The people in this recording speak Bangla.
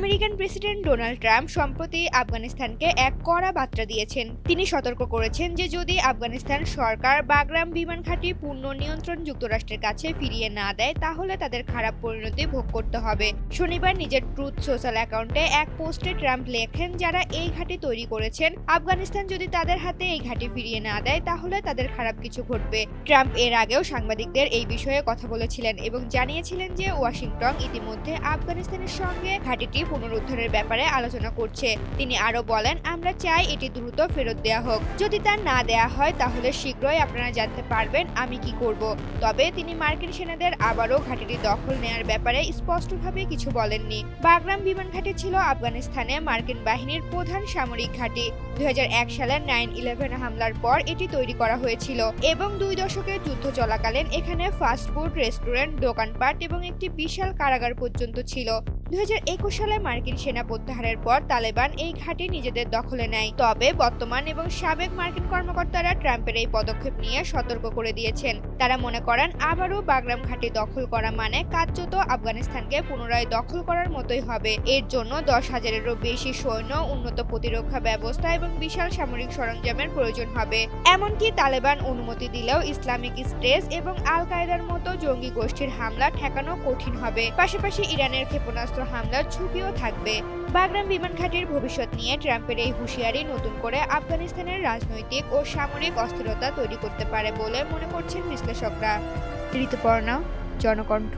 আমেরিকান প্রেসিডেন্ট ডোনাল্ড ট্রাম্প সম্প্রতি আফগানিস্তানকে এক কড়া বার্তা দিয়েছেন। তিনি সতর্ক করেছেন যে যদি আফগানিস্তান সরকার বাগরাম বিমান ঘাঁটি পূর্ণ নিয়ন্ত্রণ যুক্তরাষ্ট্রের কাছে ফিরিয়ে না দেয়, তাহলে তাদের খারাপ পরিণতি ভোগ করতে হবে। শনিবার নিজের ট্রুথ সোশ্যাল অ্যাকাউন্টে এক পোস্টে ট্রাম্প লেখেন, যারা এই ঘাঁটি তৈরি করেছেন, আফগানিস্তান যদি তাদের হাতে এই ঘাঁটি ফিরিয়ে না দেয়, তাহলে তাদের খারাপ কিছু ঘটবে। ট্রাম্প এর আগেও সাংবাদিকদের এই বিষয়ে কথা বলেছিলেন এবং জানিয়েছিলেন যে ওয়াশিংটন ইতিমধ্যে আফগানিস্তানের সঙ্গে ঘাঁটিটি পুনরুদ্ধারের ব্যাপারে আলোচনা করছে। তিনি আরও বলেন, আমরা চাই এটি দ্রুত ফেরত দেওয়া হোক। যদি তা না দেয়া হয়, তাহলে শীঘ্রই আপনারা জানতে পারবেন আমি কি করব। তবে তিনি মার্কিন সেনাদের আবারও ঘাঁটিটি দখল নেয়ার ব্যাপারে স্পষ্টভাবে কিছু বলেননি। বাগরাম বিমান ঘাঁটি ছিল আফগানিস্তানে মার্কিন বাহিনীর প্রধান সামরিক ঘাঁটি। দুই সালের নাইন ইলেভেন হামলার পর এটি তৈরি করা হয়েছিল এবং দুই দশকের যুদ্ধ চলাকালীন এখানে ফাস্টফুড রেস্টুরেন্ট, দোকানপাট এবং একটি বিশাল কারাগার পর্যন্ত ছিল। দুই হাজার একুশ সালে মার্কিন সেনা প্রত্যাহারের পর তালেবান এই ঘাঁটি নিজেদের দখলে নেয়। তবে বর্তমান এবং সাবেক মার্কিন কর্মকর্তারা ট্রাম্পের এই পদক্ষেপ নিয়ে সতর্ক করে দিয়েছেন। তারা মনে করেন, আবারও বাগরাম ঘাঁটি দখল করা মানে কার্যত আফগানিস্তানকে পুনরায় দখল করার মতোই হবে। এর জন্য দশ হাজারেরও বেশি সৈন্য, উন্নত প্রতিরক্ষা ব্যবস্থা এবং বিশাল সামরিক সরঞ্জামের প্রয়োজন হবে। এমনকি তালেবান অনুমতি দিলেও ইসলামিক স্টেট এবং আল কায়দার মতো জঙ্গি গোষ্ঠীর হামলা ঠেকানো কঠিন হবে। পাশাপাশি ইরানের ক্ষেপণাস্ত্র হামলার ঝুঁকিও থাকবে। বাগরাম বিমান ঘাটির ভবিষ্যৎ নিয়ে ট্রাম্পের এই হুঁশিয়ারি নতুন করে আফগানিস্তানের রাজনৈতিক ও সামরিক অস্থিরতা তৈরি করতে পারে বলে মনে করছেন বিশ্লেষকরা। ঋতুপর্ণা, জনকণ্ঠ।